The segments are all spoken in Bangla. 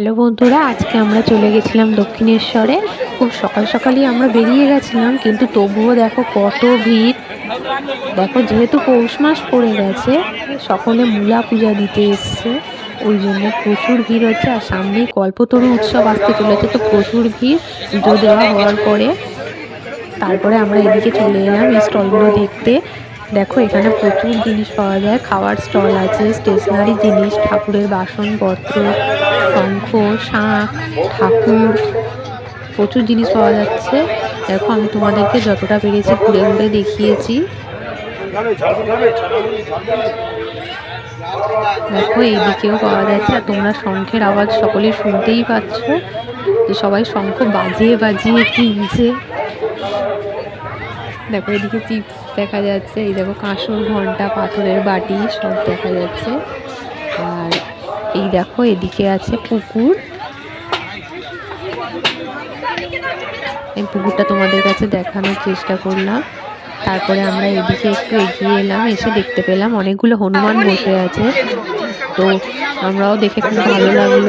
হ্যালো বন্ধুরা, আজকে আমরা চলে গেছিলাম দক্ষিণেশ্বরে। খুব সকাল সকালই আমরা বেরিয়ে গেছিলাম, কিন্তু তবুও দেখো কত ভিড়। দেখো যেহেতু পৌষ মাস পড়ে গেছে, সকলে মূলা পূজা দিতে এসছে, ওই জন্য প্রচুর ভিড় হচ্ছে। আর সামনেই কল্পতরু উৎসব আসতে চলেছে, তো প্রচুর ভিড় পুজো দেওয়া হওয়ার পরে। তারপরে আমরা এদিকে চলে এলাম এই স্টলগুলো দেখতে। দেখো এখানে প্রচুর জিনিস পাওয়া যায়, খাওয়ার স্টল আছে, স্টেশনারি জিনিস, ঠাকুরের বাসনপত্র। শঙ্খ শাঁখ ঠাকুর, প্রচুর জিনিস পাওয়া যাচ্ছে। দেখো, আমি তোমাদেরকে যতটা পেরেছি ঘুরে ঘুরে দেখিয়েছি। দেখো এইদিকেও পাওয়া যাচ্ছে, আর তোমরা শঙ্খের আওয়াজ সকলে শুনতেই পাচ্ছ যে সবাই শঙ্খ বাজিয়ে বাজিয়ে কিনছে। দেখো, এদিকে চিপস দেখা যাচ্ছে, এই দেখো, কাঁসর, ঘণ্টা, পাথরের বাটি, সব দেখা যাচ্ছে। আর এই দেখো, এদিকে আছে পুকুর। এই পুকুরটা তোমাদের কাছে দেখানোর চেষ্টা করলাম। তারপরে আমরা এদিকে একটু এগিয়ে এলাম, এসে দেখতে পেলাম অনেকগুলো হনুমান বসে আছে। তো আমরাও দেখে খুব ভালো লাগল।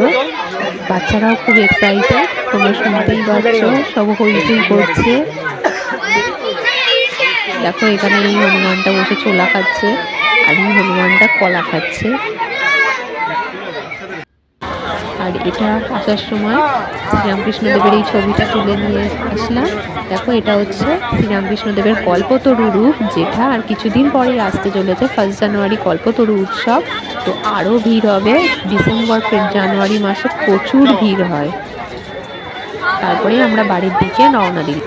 বাচ্চারাও খুব এক্সাইটেড তোমরা শুনতেই পাচ্ছ, সব হইচই করছে। দেখো, এখানে এই হনুমানটা বসে ছোলা খাচ্ছে, আর এই হনুমানটা কলা খাচ্ছে। আর এটা আসার সময় শ্রীরামকৃষ্ণদেবের এই ছবিটা তুলে নিয়ে আসলাম। দেখো, এটা হচ্ছে শ্রীরামকৃষ্ণদেবের কল্পতরু রূপ যেটা, আর কিছুদিন পরে আসতে চলেছে ফার্স্ট জানুয়ারি কল্পতরু উৎসব। তো আরও ভিড় হবে। ডিসেম্বর জানুয়ারি মাসে প্রচুর ভিড় হয়। তারপরে আমরা বাড়ির দিকে রওনা দিই